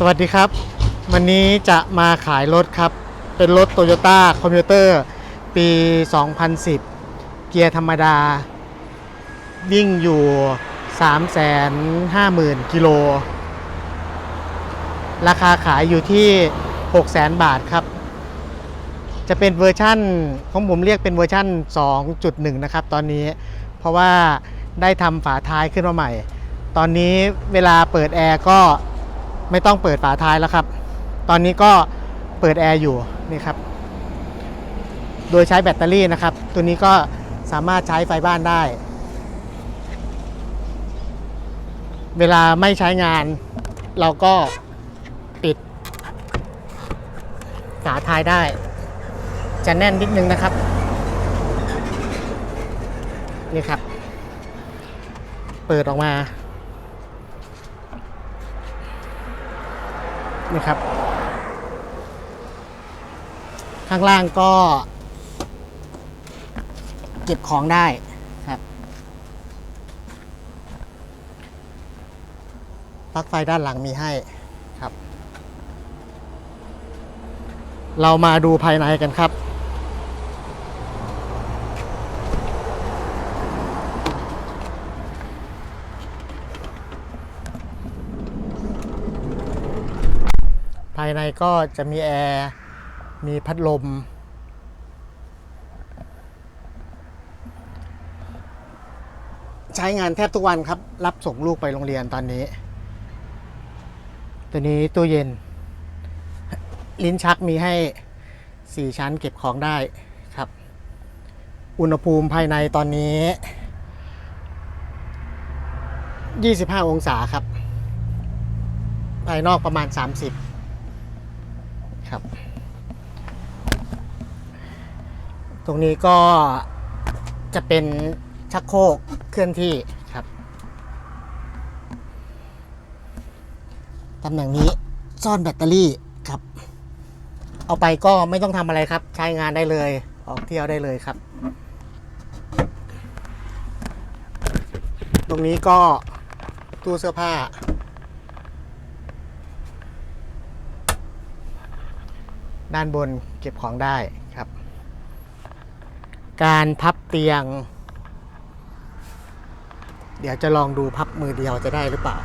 สวัสดีครับ วันนี้จะมาขายรถครับ เป็นรถ Toyota c o m m u t e r ปี 2010 เกียร์ธรรมดา วิ่งอยู่ 350,000 กิโล ราคาขายอยู่ที่ 600,000 บาทครับ จะเป็นเวอร์ชั่นของผมเรียกเป็นเวอร์ชั่น 2.1 นะครับตอนนี้ เพราะว่าได้ทำฝาท้ายขึ้นมาใหม่ ตอนนี้เวลาเปิดแอร์ก็ ไม่ต้องเปิดฝาท้ายแล้วครับ ตอนนี้ก็เปิดแอร์อยู่นี่ครับ โดยใช้แบตเตอรี่นะครับ ตัวนี้ก็สามารถใช้ไฟบ้านได้ เวลาไม่ใช้งาน เราก็ปิดฝาท้ายได้ จะแน่นนิดนึงนะครับ นี่ครับ เปิดออกมา นะครับ ข้างล่างก็ เก็บของได้ครับปลั๊กไฟด้านหลังมีให้ครับ เรามาดูภายในกันครับ ภายในก็จะมีแอร์ มีพัดลม ใช้งานแทบทุกวันครับ รับส่งลูกไปโรงเรียนตอนนี้ ตัวนี้ตู้เย็น ลิ้นชักมีให้ 4 ชั้นเก็บของได้ครับ อุณหภูมิภายในตอนนี้ 25 องศาครับภายนอกประมาณ 30 ครับ ตรงนี้ก็จะเป็นชักโครกเคลื่อนที่ครับตำแหน่งนี้ซ่อนแบตเตอรี่ครับ เอาไปก็ไม่ต้องทำอะไรครับ ใช้งานได้เลย ออกเที่ยวได้เลยครับ ตรงนี้ก็ตู้เสื้อผ้า ด้านบนเก็บของได้ครับ การพับเตียง เดี๋ยวจะลองดูพับมือเดียวจะได้หรือเปล่า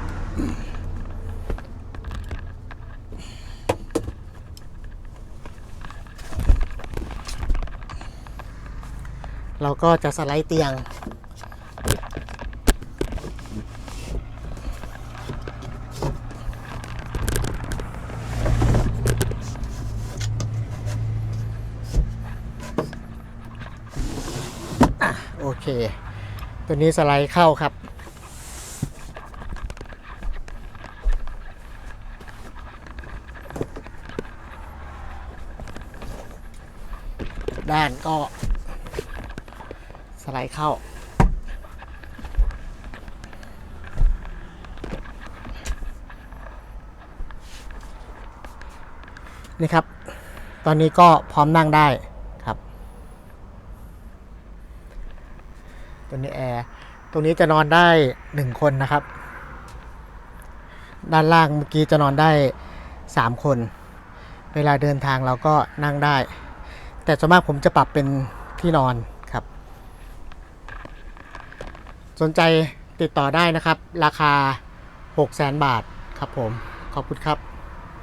เราก็จะสไลด์เตียง โอเค ตัวนี้สไลด์เข้าครับ ด้านก็สไลด์เข้านี่ครับ ตอนนี้ก็พร้อมนั่งได้ ครับตัวนี้แอร์ตรงนี้จะนอนได้หนึ่งคนนะครับ ด้านล่างเมื่อกี้จะนอนได้สามคน เวลาเดินทางเราก็นั่งได้ แต่ส่วนมากผมจะปรับเป็นที่นอนครับ สนใจติดต่อได้นะครับ ราคา 6 0 0 0 0 0 บาทครับผม ขอบคุณครับ